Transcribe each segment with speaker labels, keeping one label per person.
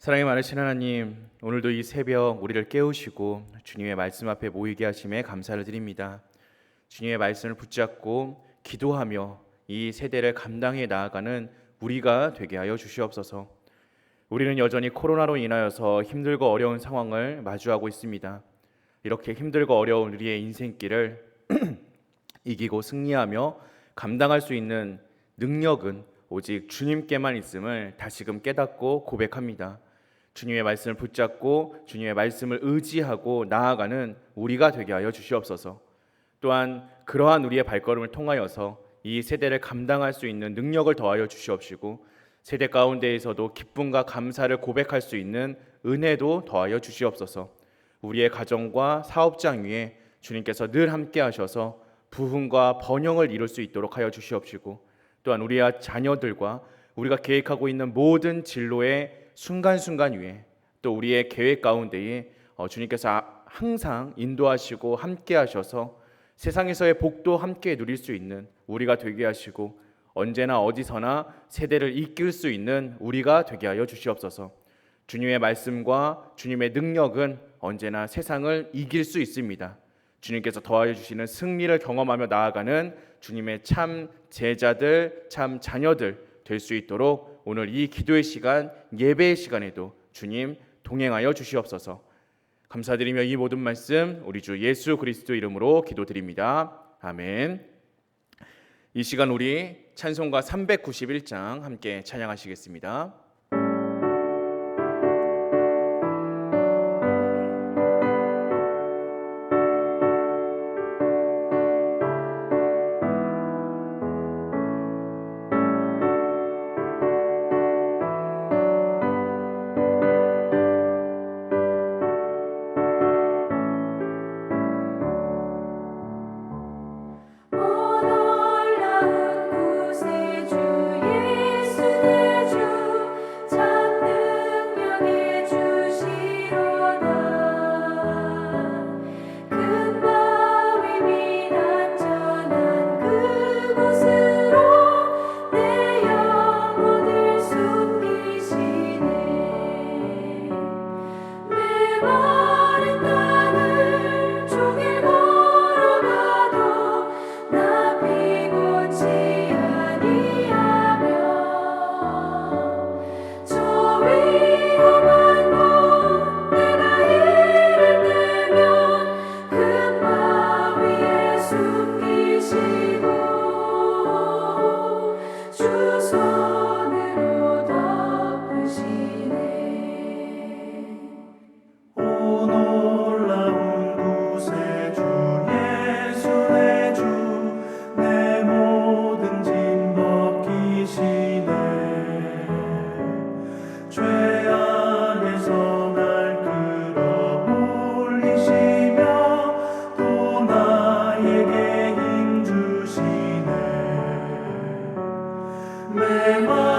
Speaker 1: 사랑이 많으신 하나님, 오늘도 이 새벽 우리를 깨우시고 주님의 말씀 앞에 모이게 하심에 감사를 드립니다. 주님의 말씀을 붙잡고 기도하며 이 세대를 감당해 나아가는 우리가 되게 하여 주시옵소서. 우리는 여전히 코로나로 인하여서 힘들고 어려운 상황을 마주하고 있습니다. 이렇게 힘들고 어려운 우리의 인생길을 이기고 승리하며 감당할 수 있는 능력은 오직 주님께만 있음을 다시금 깨닫고 고백합니다. 주님의 말씀을 붙잡고 주님의 말씀을 의지하고 나아가는 우리가 되게 하여 주시옵소서. 또한 그러한 우리의 발걸음을 통하여서 이 세대를 감당할 수 있는 능력을 더하여 주시옵시고 세대 가운데에서도 기쁨과 감사를 고백할 수 있는 은혜도 더하여 주시옵소서. 우리의 가정과 사업장 위에 주님께서 늘 함께 하셔서 부흥과 번영을 이룰 수 있도록 하여 주시옵시고 또한 우리의 자녀들과 우리가 계획하고 있는 모든 진로의 순간순간 위에 또 우리의 계획 가운데에 어, 주님께서 아- 항상 인도하시고 함께 하셔서 세상에서의 복도 함께 누릴 수 있는 우리가 되게 하시고 언제나 어디서나 세대를 이끌 수 있는 우리가 되게 하여 주시옵소서. 주님의 말씀과 주님의 능력은 언제나 세상을 이길 수 있습니다. 주님께서 더하여 주시는 승리를 경험하며 나아가는 주님의 참 제자들, 참 자녀들 될 수 있도록 오늘 이 기도의 시간, 예배의 시간에도 주님 동행하여 주시옵소서. 감사드리며 이 모든 말씀 우리 주 예수 그리스도 이름으로 기도드립니다. 아멘. 이 시간 우리 찬송가 391장 함께 찬양하시겠습니다.
Speaker 2: Emmanuel.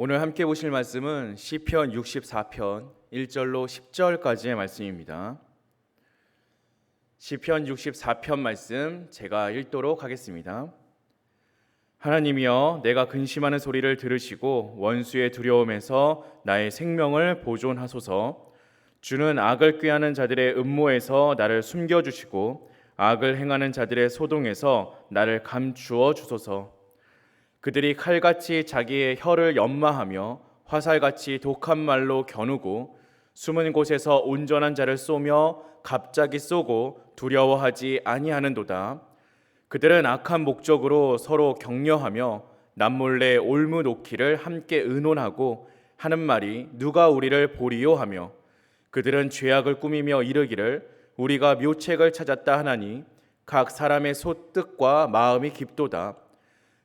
Speaker 1: 오늘 함께 보실 말씀은 시편 64편 1절로 10절까지의 말씀입니다. 시편 64편 말씀 제가 읽도록 하겠습니다. 하나님이여 내가 근심하는 소리를 들으시고 원수의 두려움에서 나의 생명을 보존하소서 주는 악을 꾀하는 자들의 음모에서 나를 숨겨 주시고 악을 행하는 자들의 소동에서 나를 감추어 주소서 그들이 칼같이 자기의 혀를 연마하며 화살같이 독한 말로 겨누고 숨은 곳에서 온전한 자를 쏘며 갑자기 쏘고 두려워하지 아니하는도다. 그들은 악한 목적으로 서로 격려하며 남몰래 올무 놓기를 함께 의논하고 하는 말이 누가 우리를 보리요 하며 그들은 죄악을 꾸미며 이르기를 우리가 묘책을 찾았다 하나니 각 사람의 소뜻과 마음이 깊도다.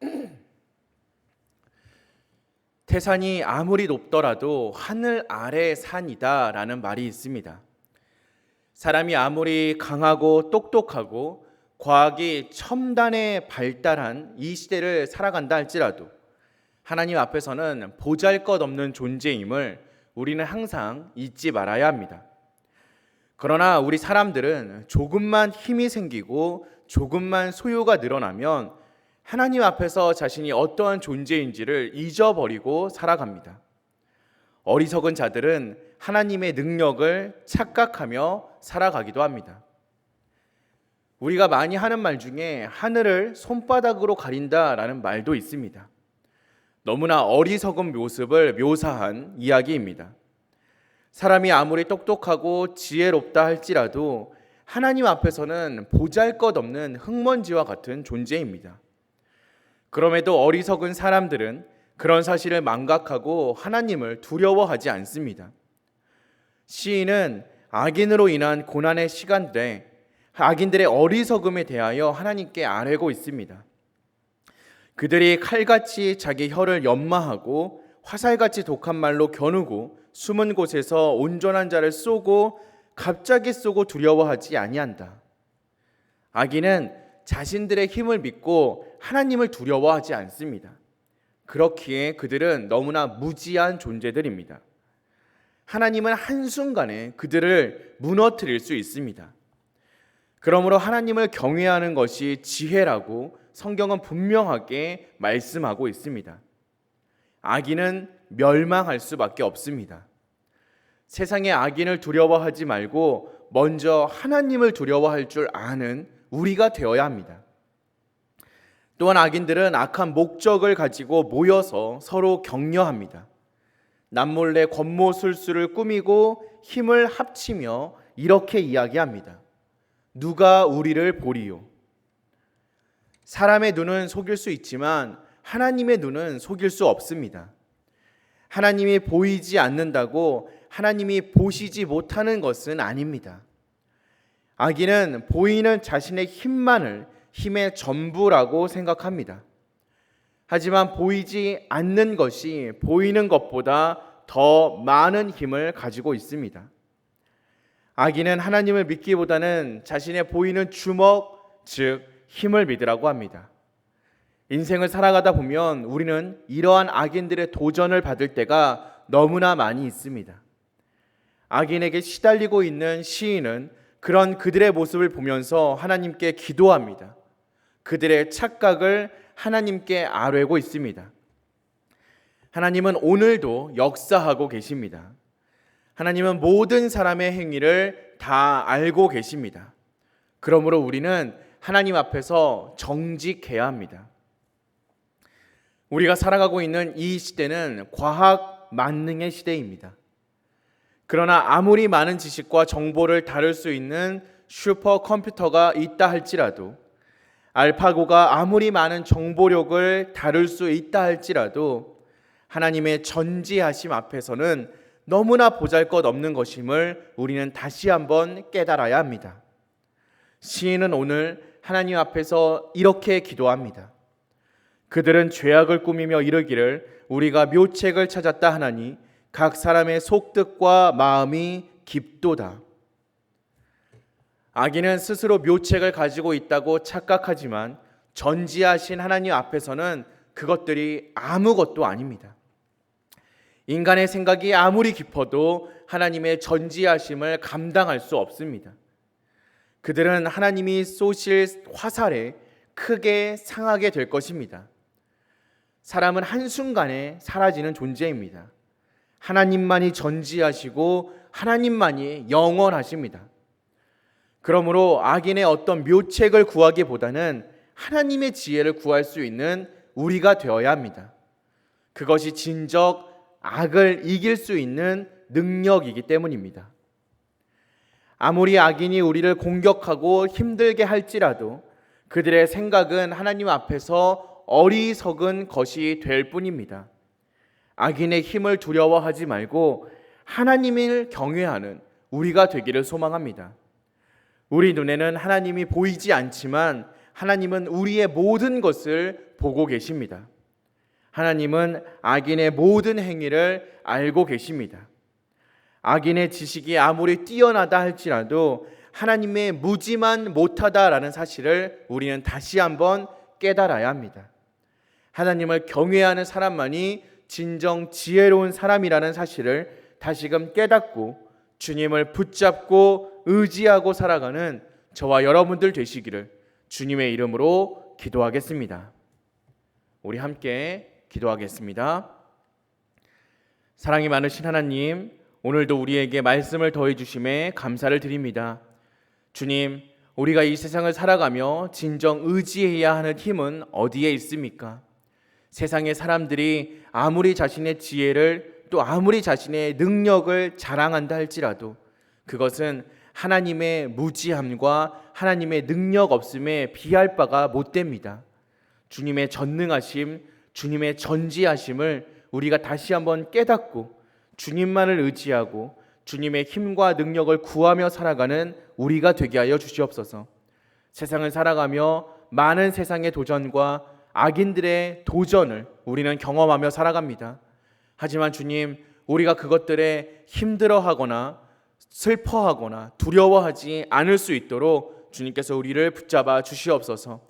Speaker 1: 태산이 아무리 높더라도 하늘 아래 산이다라는 말이 있습니다. 사람이 아무리 강하고 똑똑하고 과학이 첨단에 발달한 이 시대를 살아간다 할지라도 하나님 앞에서는 보잘 것 없는 존재임을 우리는 항상 잊지 말아야 합니다. 그러나 우리 사람들은 조금만 힘이 생기고 조금만 소유가 늘어나면 하나님 앞에서 자신이 어떠한 존재인지를 잊어버리고 살아갑니다. 어리석은 자들은 하나님의 능력을 착각하며 살아가기도 합니다. 우리가 많이 하는 말 중에 하늘을 손바닥으로 가린다라는 말도 있습니다. 너무나 어리석은 모습을 묘사한 이야기입니다. 사람이 아무리 똑똑하고 지혜롭다 할지라도 하나님 앞에서는 보잘 것 없는 흙먼지와 같은 존재입니다. 그럼에도 어리석은 사람들은 그런 사실을 망각하고 하나님을 두려워하지 않습니다. 시인은 악인으로 인한 고난의 시간들에 악인들의 어리석음에 대하여 하나님께 아뢰고 있습니다. 그들이 칼같이 자기 혀를 연마하고 화살같이 독한 말로 겨누고 숨은 곳에서 온전한 자를 쏘고 갑자기 쏘고 두려워하지 아니한다. 악인은 자신들의 힘을 믿고 하나님을 두려워하지 않습니다. 그렇기에 그들은 너무나 무지한 존재들입니다. 하나님은 한순간에 그들을 무너뜨릴 수 있습니다. 그러므로 하나님을 경외하는 것이 지혜라고 성경은 분명하게 말씀하고 있습니다. 악인은 멸망할 수밖에 없습니다. 세상의 악인을 두려워하지 말고 먼저 하나님을 두려워할 줄 아는 우리가 되어야 합니다. 또한 악인들은 악한 목적을 가지고 모여서 서로 격려합니다. 남몰래 권모술수를 꾸미고 힘을 합치며 이렇게 이야기합니다. 누가 우리를 보리요? 사람의 눈은 속일 수 있지만 하나님의 눈은 속일 수 없습니다. 하나님이 보이지 않는다고 하나님이 보시지 못하는 것은 아닙니다. 악인은 보이는 자신의 힘만을 힘의 전부라고 생각합니다. 하지만 보이지 않는 것이 보이는 것보다 더 많은 힘을 가지고 있습니다. 악인은 하나님을 믿기보다는 자신의 보이는 주먹, 즉 힘을 믿으라고 합니다. 인생을 살아가다 보면 우리는 이러한 악인들의 도전을 받을 때가 너무나 많이 있습니다. 악인에게 시달리고 있는 시인은 그런 그들의 모습을 보면서 하나님께 기도합니다. 그들의 착각을 하나님께 아뢰고 있습니다. 하나님은 오늘도 역사하고 계십니다. 하나님은 모든 사람의 행위를 다 알고 계십니다. 그러므로 우리는 하나님 앞에서 정직해야 합니다. 우리가 살아가고 있는 이 시대는 과학 만능의 시대입니다. 그러나 아무리 많은 지식과 정보를 다룰 수 있는 슈퍼컴퓨터가 있다 할지라도 알파고가 아무리 많은 정보력을 다룰 수 있다 할지라도 하나님의 전지하심 앞에서는 너무나 보잘것 없는 것임을 우리는 다시 한번 깨달아야 합니다. 시인은 오늘 하나님 앞에서 이렇게 기도합니다. 그들은 죄악을 꾸미며 이르기를 우리가 묘책을 찾았다 하나니 각 사람의 속뜻과 마음이 깊도다. 아기는 스스로 묘책을 가지고 있다고 착각하지만 전지하신 하나님 앞에서는 그것들이 아무것도 아닙니다. 인간의 생각이 아무리 깊어도 하나님의 전지하심을 감당할 수 없습니다. 그들은 하나님이 쏘실 화살에 크게 상하게 될 것입니다. 사람은 한순간에 사라지는 존재입니다. 하나님만이 전지하시고 하나님만이 영원하십니다. 그러므로 악인의 어떤 묘책을 구하기보다는 하나님의 지혜를 구할 수 있는 우리가 되어야 합니다. 그것이 진적 악을 이길 수 있는 능력이기 때문입니다. 아무리 악인이 우리를 공격하고 힘들게 할지라도 그들의 생각은 하나님 앞에서 어리석은 것이 될 뿐입니다. 악인의 힘을 두려워하지 말고 하나님을 경외하는 우리가 되기를 소망합니다. 우리 눈에는 하나님이 보이지 않지만 하나님은 우리의 모든 것을 보고 계십니다. 하나님은 악인의 모든 행위를 알고 계십니다. 악인의 지식이 아무리 뛰어나다 할지라도 하나님의 무지만 못하다라는 사실을 우리는 다시 한번 깨달아야 합니다. 하나님을 경외하는 사람만이 진정 지혜로운 사람이라는 사실을 다시금 깨닫고 주님을 붙잡고 의지하고 살아가는 저와 여러분들 되시기를 주님의 이름으로 기도하겠습니다. 우리 함께 기도하겠습니다. 사랑이 많으신 하나님, 오늘도 우리에게 말씀을 더해 주심에 감사를 드립니다. 주님, 우리가 이 세상을 살아가며 진정 의지해야 하는 힘은 어디에 있습니까? 세상의 사람들이 아무리 자신의 지혜를 또 아무리 자신의 능력을 자랑한다 할지라도 그것은 하나님의 무지함과 하나님의 능력 없음에 비할 바가 못 됩니다. 주님의 전능하심, 주님의 전지하심을 우리가 다시 한번 깨닫고 주님만을 의지하고 주님의 힘과 능력을 구하며 살아가는 우리가 되게 하여 주시옵소서. 세상을 살아가며 많은 세상의 도전과 악인들의 도전을 우리는 경험하며 살아갑니다. 하지만 주님, 우리가 그것들에 힘들어하거나 슬퍼하거나 두려워하지 않을 수 있도록 주님께서 우리를 붙잡아 주시옵소서.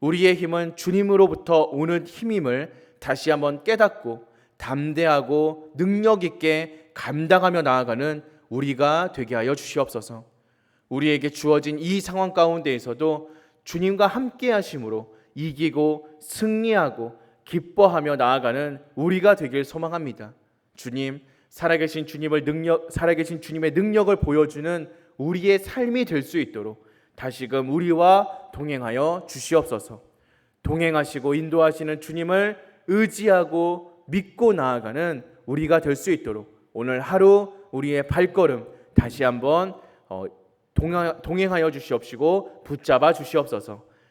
Speaker 1: 우리의 힘은 주님으로부터 오는 힘임을 다시 한번 깨닫고 담대하고 능력 있게 감당하며 나아가는 우리가 되게 하여 주시옵소서. 우리에게 주어진 이 상황 가운데에서도 주님과 함께 하심으로 이기고 승리하고 기뻐하며 나아가는 우리가 되길 소망합니다. 주님, 살아계신 주님을 능력 살아계신 주님의 능력을 보여주는 우리의 삶이 될 수 있도록 다시금 우리와 동행하여 주시옵소서. 동행하시고 인도하시는 주님을 의지하고 믿고 나아가는 우리가 될 수 있도록 오늘 하루 우리의 발걸음 다시 한번 어, 동행하여 주시옵시고 붙잡아 주시옵소서.